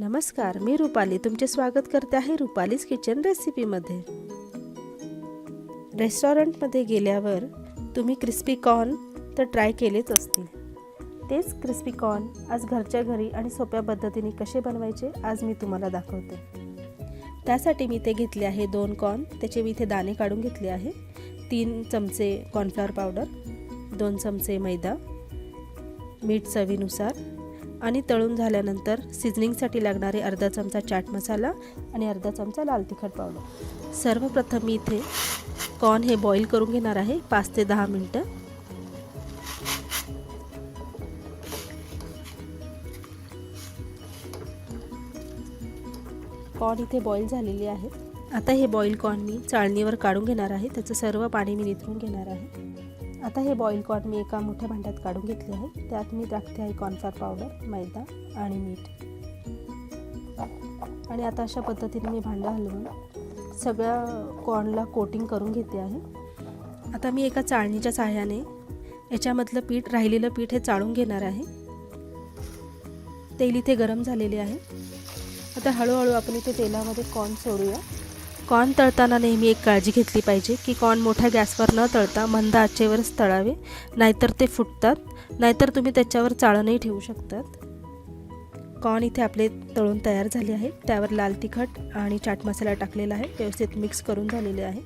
नमस्कार मी रुपाली. तुमचे स्वागत करते आहे रुपालीज किचन रेसिपीमध्ये. रेस्टॉरंटमध्ये गेल्यावर तुम्ही क्रिस्पी कॉर्न तर ट्राय केलेच असतील. तेच क्रिस्पी कॉर्न आज घरच्या घरी आणि सोप्या पद्धतीने कसे बनवायचे आज मी तुम्हाला दाखवते. त्यासाठी मी ते घेतले आहे दोन कॉर्न. त्याचे मी इथे दाणे काढून घेतले आहे. तीन चमचे कॉर्नफ्लॉवर पावडर दोन चमचे मैदा मीठ चवीनुसार आणि तळून झाल्यानंतर सिझनिंगसाठी लागणारे अर्धा चमचा चाट मसाला आणि अर्धा चमचा लाल तिखट पावडर. सर्वप्रथम मी इथे कॉर्न हे बॉईल करून घेणार आहे पाच ते दहा मिनटं. कॉर्न इथे बॉईल झालेली आहे. आता हे बॉईल कॉर्न मी चाळणीवर काढून घेणार आहे त्याचं सर्व पाणी मी निथरून घेणार आहे. आता हे बॉईल कॉर्न मी एका मोठ्या भांड्यात काढून घेतले आहे. त्यात मी टाकते आहे कॉर्नफ्लॉर पावडर मैदा आणि मीठ. आणि आता अशा पद्धतीने मी भांडं हलवून सगळ्या कॉर्नला कोटिंग करून घेते आहे. आता मी एका चाळणीच्या सहाय्याने याच्यामधलं पीठ राहिलेलं पीठ हे चाळून घेणार आहे. तेल इथे गरम झालेले आहे. आता हळूहळू आपण इथे तेलामध्ये कॉर्न सोडूया. कॉर्न तळताना नेहमी एक काळजी घेतली पाहिजे की कॉर्न मोठ्या गॅसवर न तळता मंद आचेवरच तळावे नाहीतर ते फुटतात नाहीतर तुम्ही त्याच्यावर चाळणही ठेवू शकतात. कॉर्न इथे आपले तळून तयार झाले आहे. त्यावर लाल तिखट आणि चाट मसाला टाकलेला आहे. व्यवस्थित मिक्स करून झालेले आहे.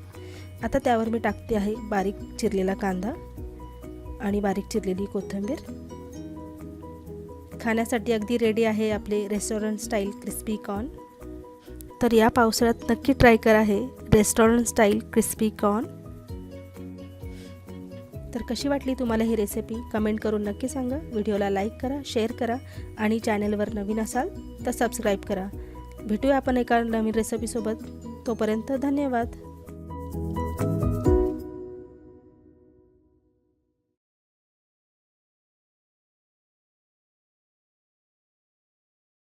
आता त्यावर मी टाकते आहे बारीक चिरलेला कांदा आणि बारीक चिरलेली कोथिंबीर. खाण्यासाठी अगदी रेडी आहे आपले रेस्टॉरंट स्टाईल क्रिस्पी कॉर्न तर या पावसाळ्यात नक्की ट्राय करा हे. रेस्टॉरंट स्टाईल क्रिस्पी कॉर्न तर कशी वाटली तुम्हाला ही रेसिपी कमेंट करून नक्की सांगा. व्हिडिओला लाईक करा शेअर करा आणि चॅनलवर नवीन असाल तर सबस्क्राईब करा. भेटूया आपण एका नवीन रेसिपीसोबत तोपर्यंत धन्यवाद.